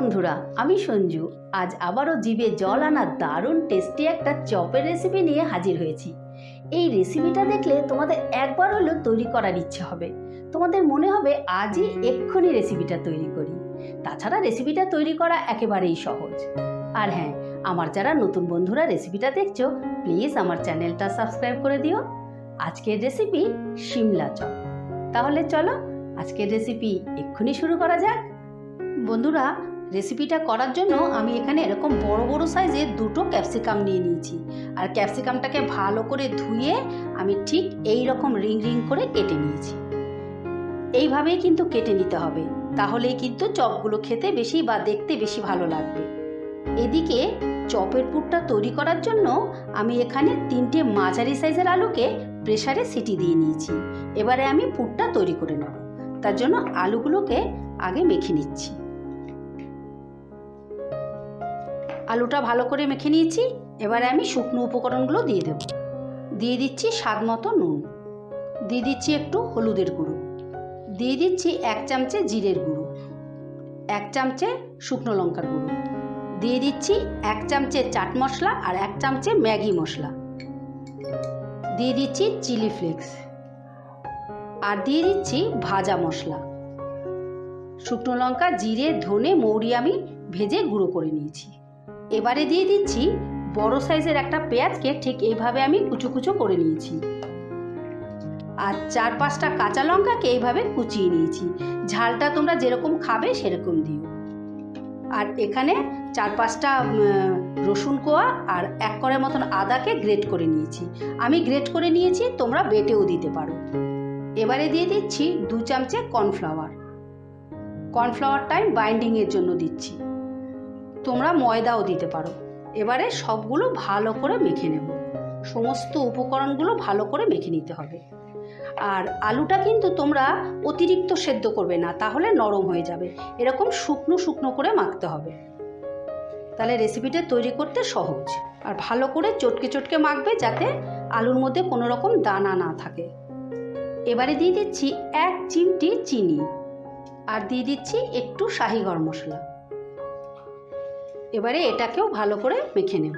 বন্ধুরা, আমি সঞ্জু। আজ আবারও জিভে জল আনা দারুণ টেস্টি একটা চপের রেসিপি নিয়ে হাজির হয়েছি। এই রেসিপিটা দেখলে তোমাদের একবার হলেও তৈরি করার ইচ্ছে হবে। তোমাদের মনে হবে আজই এক্ষুনি রেসিপিটা তৈরি করি। তাছাড়া রেসিপিটা তৈরি করা একেবারেই সহজ। আর হ্যাঁ আমার যারা নতুন বন্ধুরা রেসিপিটা দেখছ প্লিজ আমার চ্যানেলটা সাবস্ক্রাইব করে দিও। আজকের রেসিপি শিমলা চপ। তাহলে চলো, আজকের রেসিপি এক্ষুনি শুরু করা যাক। বন্ধুরা রেসিপিটা করার জন্য আমি এখানে এরকম বড় বড় সাইজের দুটো ক্যাপসিকাম নিয়ে নিয়েছি। আর ক্যাপসিকামটাকে ভালো করে ধুয়ে আমি ঠিক এই রকম রিং রিং করে কেটে নিয়েছি। এইভাবেই কিন্তু কেটে নিতে হবে। তাহলেই কিন্তু চপগুলো খেতে বেশি বা দেখতে বেশি ভালো লাগবে। এদিকে চপের পুরটা তৈরি করার জন্য আমি এখানে তিনটে মাঝারি সাইজের আলুকে প্রেসারে সিটি দিয়ে নিয়েছি। এবারে আমি পুরটা তৈরি করে নেব। তার জন্য আলুগুলোকে আগে মেখে নিচ্ছি। আলুটা ভালো করে মেখে নিয়েছি। এবারে আমি শুকনো উপকরণগুলো দিয়ে দেব। দিয়ে দিচ্ছি স্বাদ মতো নুন। দিয়ে দিচ্ছি একটু হলুদের গুঁড়ো। দিয়ে দিচ্ছি এক চামচে জিরের গুঁড়ো। এক চামচে শুকনো লঙ্কার গুঁড়ো। দিয়ে দিচ্ছি এক চামচে চাট মশলা আর এক চামচে ম্যাগি মশলা। দিয়ে দিচ্ছি চিলি ফ্লেক্স। আর দিয়ে দিচ্ছি ভাজা মশলা। শুকনো লঙ্কা, জিরে, ধনে, মৌরি আমি ভেজে গুঁড়ো করে নিয়েছি। এবারে দিয়ে দিচ্ছি বড় সাইজের একটা পেঁয়াজকে ঠিক এইভাবে আমি কুচো কুচো করে নিয়েছি। আর চার পাঁচটা কাঁচা লঙ্কাকে এইভাবে কুচিয়ে নিয়েছি। ঝালটা তোমরা যেরকম খাবে সেরকম দিও। আর এখানে চার পাঁচটা রসুন কোয়া আর এক করের মতন আদাকে গ্রেট করে নিয়েছি। আমি গ্রেট করে নিয়েছি, তোমরা বেটেও দিতে পারো। এবারে দিয়ে দিচ্ছি দু চামচে কর্নফ্লাওয়ার। কর্নফ্লাওয়ারটা আমি বাইন্ডিংয়ের জন্য দিচ্ছি। তোমরা ময়দাও দিতে পারো। এবারে সবগুলো ভালো করে মেখে নেব। সমস্ত উপকরণগুলো ভালো করে মেখে নিতে হবে। আর আলুটা কিন্তু তোমরা অতিরিক্ত সেদ্ধ করবে না, তাহলে নরম হয়ে যাবে। এরকম শুকনো শুকনো করে মাখতে হবে। তাহলে রেসিপিটা তৈরি করতে সহজ। আর ভালো করে চটকে চটকে মাখবে যাতে আলুর মধ্যে কোনো রকম দানা না থাকে। এবারে দিয়ে দিচ্ছি এক চিমটি চিনি। আর দিয়ে দিচ্ছি একটু শাহি গরম মশলা। এবারে এটাকেও ভালো করে মেখে নেব।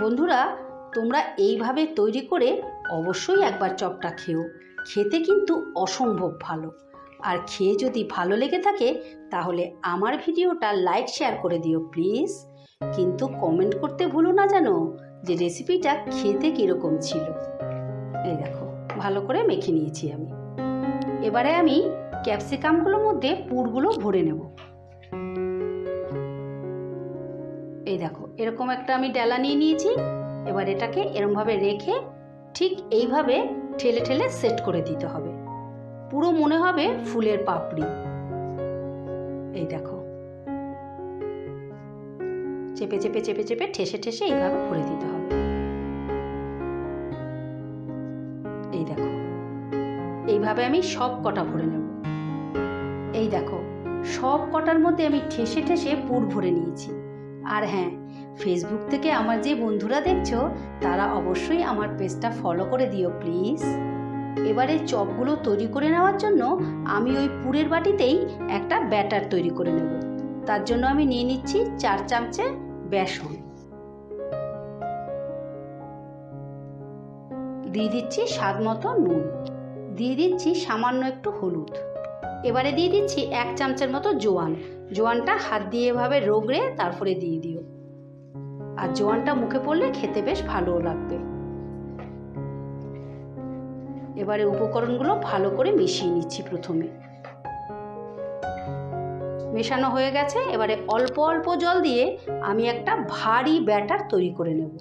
বন্ধুরা, তোমরা এইভাবে তৈরি করে অবশ্যই একবার চপটা খেও। খেতে কিন্তু অসম্ভব ভালো। আর খেয়ে যদি ভালো লেগে থাকে, তাহলে আমার ভিডিওটা লাইক, শেয়ার করে দিও, প্লিজ। কিন্তু কমেন্ট করতে ভুলো না জানো যে রেসিপিটা খেতে কীরকম ছিল। এই দেখো, ভালো করে মেখে নিয়েছি আমি। এবারে আমি ক্যাপসিকামগুলোর মধ্যে পুরগুলো ভরে নেব। এই দেখো, এরকম একটা আমি ডেলা নিয়ে নিয়েছি। এবার এটাকে এরমভাবে রেখে ঠিক এইভাবে ঠেলে ঠেলে সেট করে দিতে হবে। পুরো মনে হবে ফুলের পাপড়ি। এই দেখো। চেপে চেপে চেপে চেপে, ঠেসে ঠেসে এইভাবে ভরে দিতে হবে। এই দেখো। এইভাবে আমি সব কটা ভরে নেব। এই দেখো, সব কটার মধ্যে আমি ঠেসে ঠেসে পুর ভরে নিয়েছি। আর হ্যাঁ ফেসবুক থেকে আমার যে বন্ধুরা দেখছ, তারা অবশ্যই আমার পেজটা ফলো করে দিও প্লিজ এবারে চপগুলো তৈরি করে নেওয়ার জন্য আমি ওই পুরের বাটিতেই একটা ব্যাটার তৈরি করে নেব। তার জন্য আমি নিয়ে নিচ্ছি চার চামচে বেসন। দিয়ে দিচ্ছি স্বাদ মতো নুন। দিয়ে দিচ্ছি সামান্য একটু হলুদ। এবারে দিয়ে দিচ্ছি এক চামচের মতো জোয়ান। জোয়ানটা হাত দিয়ে এভাবে রোগড়ে তারপরে দিয়ে দিও। আর জোয়ানটা মুখে পড়লে খেতে বেশ ভালোও লাগবে। এবারে উপকরণগুলো ভালো করে মিশিয়ে নিচ্ছি প্রথমে। মেশানো হয়ে গেছে, এবারে অল্প অল্প জল দিয়ে আমি একটা ভারী ব্যাটার তৈরি করে নেব।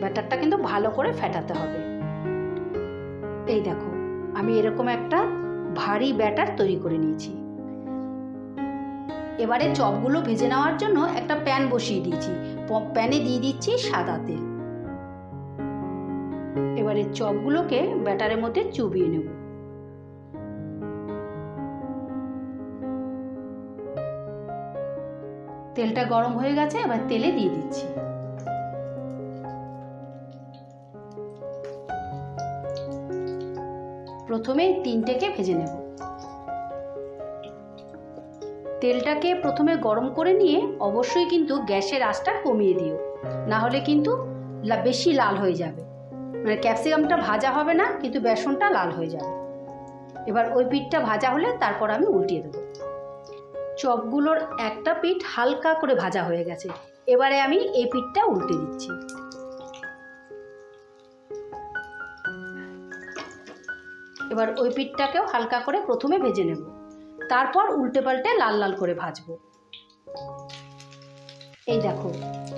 ব্যাটারটা কিন্তু ভালো করে ফেটাতে হবে। এই দেখো আমি এরকম একটা ভারী ব্যাটার তৈরি করে নিয়েছি। এবারে চপগুলো ভেজে নেওয়ার জন্য একটা প্যান বসিয়ে দিয়েছি। প্যানে দিয়ে দিচ্ছি সাদা তেল। এবারে চপগুলোকে ব্যাটারের মধ্যে চুবিয়ে নেব। তেলটা গরম হয়ে গেছে, এবার তেলে দিয়ে দিচ্ছি। প্রথমে তিনটেকে ভেজে নেব। তেলটাকে প্রথমে গরম করে নিয়ে অবশ্যই কিন্তু গ্যাসের আঁচটা কমিয়ে দিও। না হলে কিন্তু বেশি লাল হয়ে যাবে। মানে ক্যাপসিকামটা ভাজা হবে না, কিন্তু বেসনটা লাল হয়ে যাবে। এবার ওই পিঠটা ভাজা হলে তারপর আমি উল্টিয়ে দেবো। চপগুলোর একটা পিঠ হালকা করে ভাজা হয়ে গেছে। এবারে আমি এই পিঠটা উল্টে দিচ্ছি। এবার ওই পিঠটাকেও হালকা করে প্রথমে ভেজে নেব। তারপর উল্টে পাল্টে লাল লাল করে ভাজবো। এই দেখো,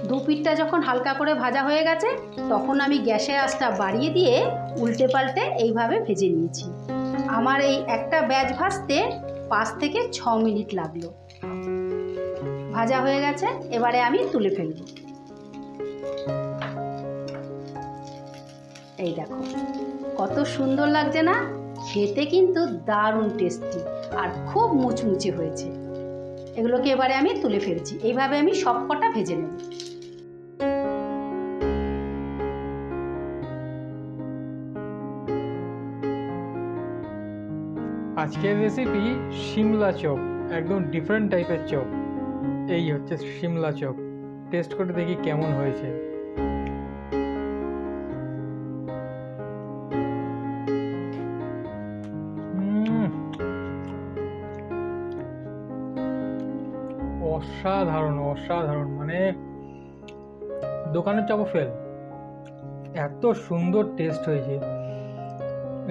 দু পিঠটা যখন হালকা করে ভাজা হয়ে গেছে, তখন আমি গ্যাসের আঁচটা বাড়িয়ে দিয়ে উল্টে পাল্টে এইভাবে ভেজে নিয়েছি। আমার এই একটা ব্যাচ ভাজতে পাঁচ থেকে ছ মিনিট লাগল। ভাজা হয়ে গেছে, এবারে আমি তুলে ফেলব। এই দেখো, কত সুন্দর লাগছে না? খেতে কিন্তু দারুণ টেস্টি আর খুব মুচমুচে হয়েছে। এগুলোকে এবারে আমি তুলে ফেলছি। এইভাবে আমি সব কটা ভেজে নেব। আজকের রেসিপি শিমলা চপ, একদম ডিফারেন্ট টাইপের চপ। এই হচ্ছে শিমলা চপ। টেস্ট করে দেখি কেমন হয়েছে। অসাধারণ অসাধারণ মানে দোকানের চপও ফেল এত সুন্দর টেস্ট হয়েছে।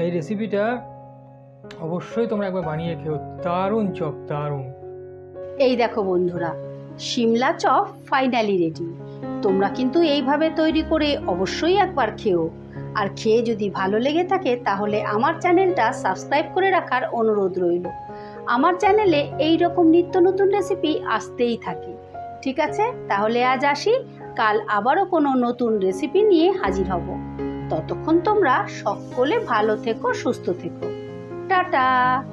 এই রেসিপিটা অবশ্যই তোমরা একবার বানিয়ে খেও। দারুণ চপ, দারুণ। এই দেখো বন্ধুরা সিমলা চপ ফাইনালি রেডি তোমরা কিন্তু এইভাবে তৈরি করে অবশ্যই একবার খেও। আর খেয়ে যদি ভালো লেগে থাকে, তাহলে আমার চ্যানেলটা সাবস্ক্রাইব করে রাখার অনুরোধ রইল। আমার চ্যানেলে এই রকম নিত্য নতুন রেসিপি আসতেই থাকে। ঠিক আছে? তাহলে আজ আসি। কাল আবারও কোনো নতুন রেসিপি নিয়ে হাজির হব। ততক্ষণ তোমরা সকলে ভালো থেকো, সুস্থ থেকো। টাটা!